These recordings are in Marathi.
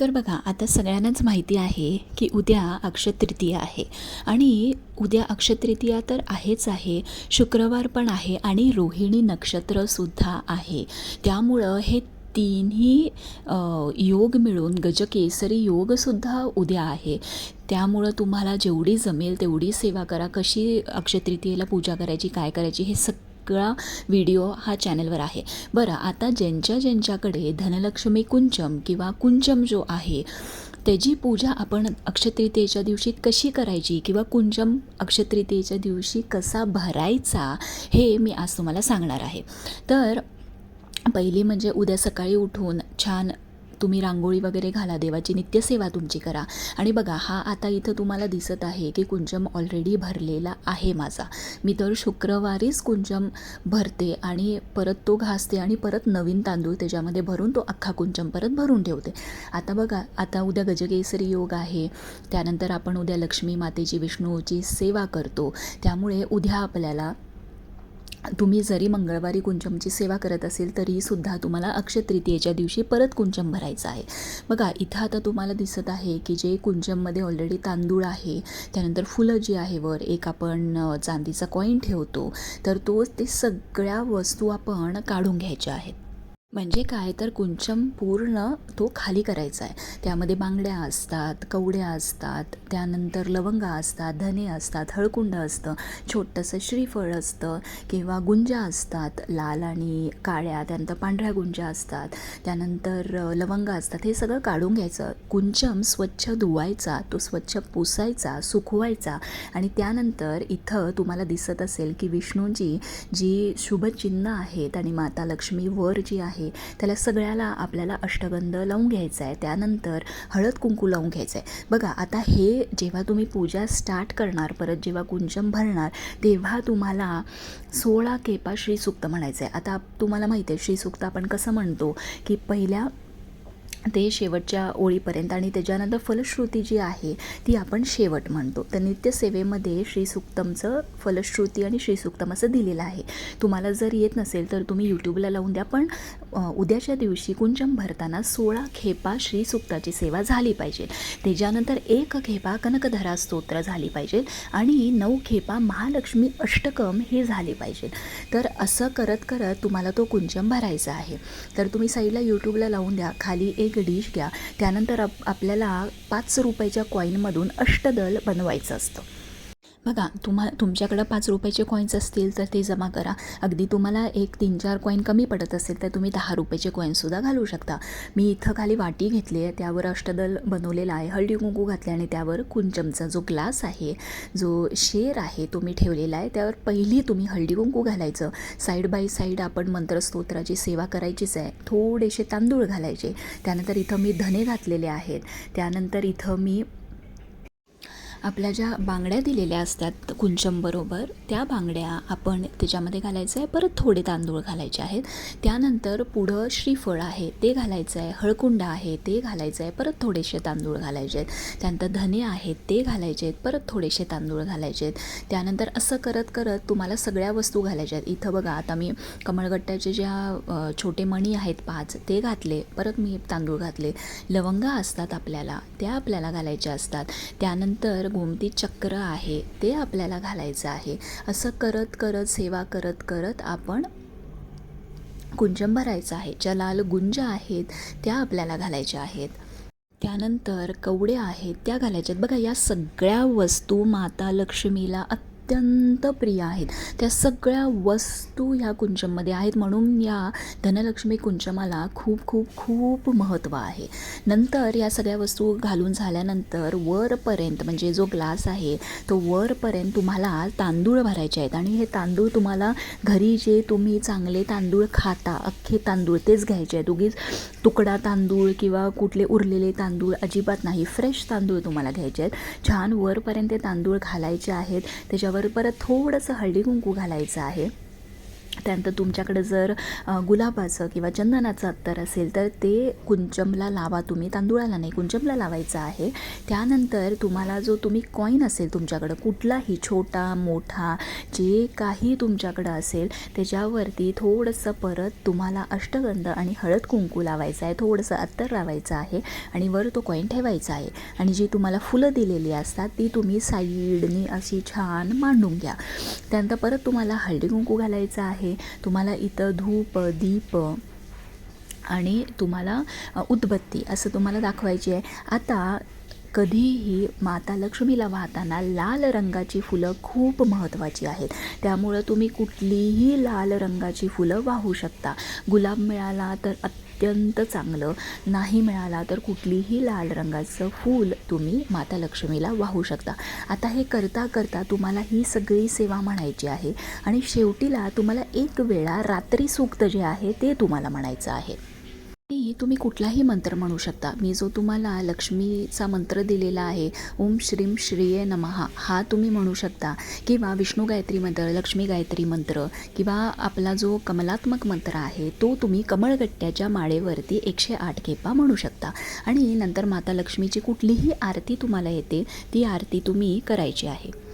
तर बघा आता सगळ्यांनाच माहिती आहे की उद्या अक्षय तृतीया आहे. आणि उद्या अक्षय तृतीया तर आहेच आहे शुक्रवार पण आहे आणि रोहिणी नक्षत्रसुद्धा आहे. त्यामुळं हे तिन्ही योग मिळून गजकेसरी योगसुद्धा उद्या आहे. त्यामुळं तुम्हाला जेवढी जमेल तेवढी सेवा करा. कशी अक्षतृतीयेला पूजा करायची काय करायची हे सगळा व्हिडिओ हा चॅनलवर आहे. बरं आता ज्यांच्या ज्यांच्याकडे धनलक्ष्मी कुंचम किंवा कुंचम जो आहे त्याची पूजा आपण अक्षतृतीयेच्या दिवशी कशी करायची किंवा कुंचम अक्षतृतीयेच्या दिवशी कसा भरायचा हे मी आज तुम्हाला सांगणार आहे. तर पहिली म्हणजे उद्या सकाळी उठून छान तुम्ही रांगोळी वगैरे घाला देवाची नित्यसेवा तुमची करा. आणि बघा हा आता इथं तुम्हाला दिसत आहे की कुंचम ऑलरेडी भरलेला आहे माझा. मी तर शुक्रवारीच कुंचम भरते आणि परत तो घासते आणि परत नवीन तांदूळ त्याच्यामध्ये भरून तो अख्खा कुंचम परत भरून ठेवते. आता बघा आता उद्या गजकेसरी योग आहे. त्यानंतर आपण उद्या लक्ष्मी मातेची विष्णूची सेवा करतो. त्यामुळे उद्या आपल्याला तुम्ही जरी मंगळवारी कुंचमची सेवा करत असेल तरीसुद्धा तुम्हाला अक्षय तृतीयेच्या दिवशी परत कुंचम भरायचं आहे. बघा इथं आता तुम्हाला दिसत आहे की जे कुंचममध्ये ऑलरेडी तांदूळ आहे त्यानंतर फुलं जी आहे वर एक आपण चांदीचा कॉईन ठेवतो तर तो ते सगळ्या वस्तू आपण काढून घ्यायच्या आहेत. म्हणजे काय? तर कुंचम पूर्ण तो खाली करायचा आहे. त्यामध्ये बांगड्या असतात कवड्या असतात त्यानंतर लवंगा असतात धने असतात हळकुंड असतं छोटंसं श्रीफळ असतं किंवा गुंजा असतात लाल आणि काळ्या त्यानंतर पांढऱ्या गुंजा असतात त्यानंतर लवंगा असतात. हे सगळं काढून घ्यायचं. कुंचम स्वच्छ धुवायचा तो स्वच्छ पुसायचा सुकवायचा आणि त्यानंतर इथं तुम्हाला दिसत असेल की विष्णूंची जी शुभचिन्ह आहेत आणि माता लक्ष्मी वर जी आहे त्याला सगळ्याला आपल्याला अष्टगंध लावून घ्यायचा आहे. त्यानंतर हळद कुंकू लावून घ्यायचं आहे. बघा आता हे जेव्हा तुम्ही पूजा स्टार्ट करणार परत जेव्हा कुंचम भरणार तेव्हा तुम्हाला सोळा केपा श्रीसूक्त म्हणायचं आहे. आता तुम्हाला माहिती आहे श्रीसूक्त आपण कसं म्हणतो? की पहिल्या ते शेवटच्या ओळीपर्यंत आणि त्याच्यानंतर फलश्रुती जी आहे ती आपण शेवट म्हणतो. तर नित्यसेवेमध्ये श्रीसुक्तमचं फलश्रुती आणि श्रीसुक्तम असं दिलेलं आहे. तुम्हाला जर येत नसेल तर तुम्ही यूट्यूबला लावून द्या पण उद्याच्या दिवशी कुंचम भरताना सोळा खेपा श्रीसुक्ताची सेवा झाली पाहिजे. त्याच्यानंतर एक खेपा कनकधरा स्तोत्र झाली पाहिजे आणि नऊ खेपा महालक्ष्मी अष्टकम हे झाले पाहिजे. तर असं करत करत तुम्हाला तो कुंचम भरायचा आहे. तर तुम्ही साईडला यूट्यूबला लावून द्या खाली एक डिश घ्या त्यानंतर आप आपल्याला पाच रुपयाच्या कॉईनमधून अष्टदल बनवायचं असतं. बघा तुम्हा तुमच्याकडं पाच रुपयाचे कॉईन्स असतील तर ते जमा करा. अगदी तुम्हाला एक तीन चार कॉईन कमी पडत असेल तर तुम्ही दहा रुपयाचे कॉईनसुद्धा घालू शकता. मी इथं खाली वाटी घेतली आहे त्यावर अष्टदल बनवलेला आहे हळदी कुंकू घातले आणि त्यावर कुंचमचा जो ग्लास आहे जो शेर आहे तो मी ठेवलेला आहे त्यावर पहिली तुम्ही हळदी कुंकू घालायचं. साईड बाय साईड आपण मंत्रस्तोत्राची सेवा करायचीच आहे. थोडेसे तांदूळ घालायचे. त्यानंतर इथं मी धने घातलेले आहेत. त्यानंतर इथं मी आपल्या ज्या बांगड्या दिलेल्या असतात कुंचमबरोबर त्या बांगड्या आपण त्याच्यामध्ये घालायचं आहे परत थोडे तांदूळ घालायचे आहेत. त्यानंतर पुढं श्रीफळ आहे ते घालायचं आहे हळकुंड आहे ते घालायचं आहे परत थोडेसे तांदूळ घालायचे आहेत. त्यानंतर धने आहेत ते घालायचे आहेत. परत थोडेसे तांदूळ घालायचे आहेत. त्यानंतर असं करत करत तुम्हाला सगळ्या वस्तू घालायच्या आहेत. इथं बघा आता मी कमळगट्ट्याचे ज्या छोटे मणी आहेत पाच ते घातले. परत मी तांदूळ घातले. लवंगा असतात आपल्याला त्या आपल्याला घालायच्या असतात. त्यानंतर गोमती चक्र आहे ते आपल्याला घालायचं आहे. असं करत करत सेवा करत करत आपण कुंजम भरायचं आहे. ज्या लाल गुंज आहेत त्या आपल्याला घालायच्या आहेत. त्यानंतर कवड्या आहेत त्या घालायच्या आहेत. बघा या सगळ्या वस्तू माता लक्ष्मीला अत्यंत प्रिय आहेत. त्या सगळ्या वस्तू ह्या कुंचममध्ये आहेत म्हणून या धनलक्ष्मी कुंचमाला खूप खूप खूप महत्त्व आहे. नंतर या सगळ्या वस्तू घालून झाल्यानंतर वरपर्यंत म्हणजे जो ग्लास आहे तो वरपर्यंत तुम्हाला तांदूळ भरायचे आहेत. आणि हे तांदूळ तुम्हाला घरी जे तुम्ही चांगले तांदूळ खाता अख्खे तांदूळ तेच घ्यायचे आहेत. उगीच तुकडा तांदूळ किंवा कुठले उरलेले तांदूळ अजिबात नाही. फ्रेश तांदूळ तुम्हाला घ्यायचे आहेत. छान वरपर्यंत ते तांदूळ घालायचे आहेत. त्याच्यावर परत थोडंसं हळदी कुंकू घालायचं आहे. त्यानंतर तुमच्याकडं जर गुलाबाचं किंवा चंदनाचं अत्तर असेल तर ते कुंचमला लावा तुम्ही. तांदुळाला नाही कुंचमला लावायचं आहे. त्यानंतर तुम्हाला जो तुम्ही कॉईन असेल तुमच्याकडं कुठलाही छोटा मोठा जे काही तुमच्याकडं असेल त्याच्यावरती थोडंसं परत तुम्हाला अष्टगंध आणि हळद कुंकू लावायचं आहे. थोडंसं अत्तर लावायचं आहे आणि वर तो कॉईन ठेवायचा आहे. आणि जी तुम्हाला फुलं दिलेली असतात ती तुम्ही साईडनी अशी छान मांडून घ्या. त्यानंतर परत तुम्हाला हळदी कुंकू घालायचं आहे. तुम्हाला इथं धूप दीप आणि तुम्हाला उदबत्ती असं तुम्हाला दाखवायची आहे. आता कधीही माता लक्ष्मीला वाहताना लाल रंगाची फुलं खूप महत्त्वाची आहेत. त्यामुळं तुम्ही कुठलीही लाल रंगाची फुलं वाहू शकता. गुलाब मिळाला तर अत्यंत चांगलं. नाही मिळाला तर कुठलीही लाल रंगाचं फूल तुम्ही माता लक्ष्मीला वाहू शकता. आता हे करता करता तुम्हाला ही सगळी सेवा म्हणायची आहे. आणि शेवटीला तुम्हाला एक वेळा रात्री सूक्त जे आहे ते तुम्हाला म्हणायचं आहे. आणि तुम्ही कुठलाही मंत्र म्हणू शकता. मी जो तुम्हाला लक्ष्मीचा मंत्र दिलेला आहे ओम श्रीम श्रीये नमहा हा तुम्ही म्हणू शकता. किंवा विष्णू गायत्री मंत्र लक्ष्मी गायत्री मंत्र किंवा आपला जो कमलात्मक मंत्र आहे तो तुम्ही कमळगट्ट्याच्या माळेवरती एकशे आठ खेपा म्हणू शकता. आणि नंतर माता लक्ष्मीची कुठलीही आरती तुम्हाला येते ती आरती तुम्ही करायची आहे.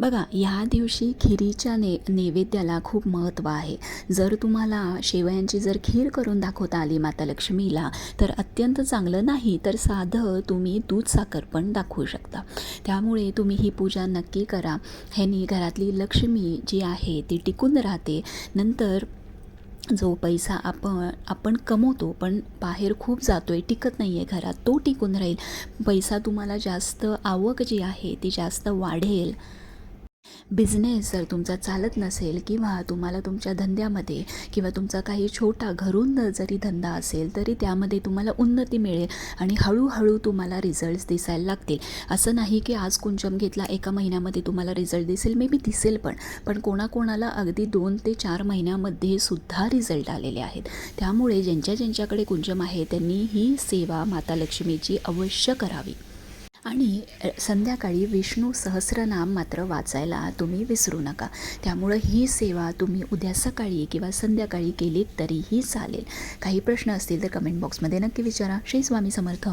बघा ह्या दिवशी खिरीच्या ने नैवेद्याला खूप महत्त्व आहे. जर तुम्हाला शेवयांची जर खीर करून दाखवता आली माता लक्ष्मीला तर अत्यंत चांगलं नाही तर साधं तुम्ही दूध साखर पण दाखवू शकता. त्यामुळे तुम्ही ही पूजा नक्की करा. ह्यानी घरातली लक्ष्मी जी आहे ती टिकून राहते. नंतर जो पैसा आपण आपण कमवतो पण बाहेर खूप जातो आहे टिकत नाही आहे घरात तो टिकून राहील. पैसा तुम्हाला जास्त आवक जी आहे ती जास्त वाढेल. बिझनेस जर तुमचा चालत नसेल किंवा तुम्हाला तुमच्या धंद्यामध्ये किंवा तुमचा काही छोटा घरून जरी धंदा असेल तरी त्यामध्ये तुम्हाला उन्नती मिळेल आणि हळूहळू तुम्हाला रिझल्ट्स दिसायला लागतील. असं नाही की आज कुंचम घेतला एका महिन्यामध्ये तुम्हाला रिझल्ट दिसेल मे बी दिसेल पण पण कोणाकोणाला अगदी दोन ते चार महिन्यामध्ये सुद्धा रिझल्ट आलेले आहेत. त्यामुळे ज्यांच्या ज्यांच्याकडे कुंचम आहे त्यांनी ही सेवा माता लक्ष्मीची अवश्य करावी. आणि संध्याकाळी विष्णू सहस्रनाम मात्र वाचायला तुम्ही विसरू नका. त्यामुळं ही सेवा तुम्ही उद्या सकाळी किंवा संध्याकाळी केलीत तरीही चालेल. काही प्रश्न असतील तर कमेंट बॉक्समध्ये नक्की विचारा. श्री स्वामी समर्थ.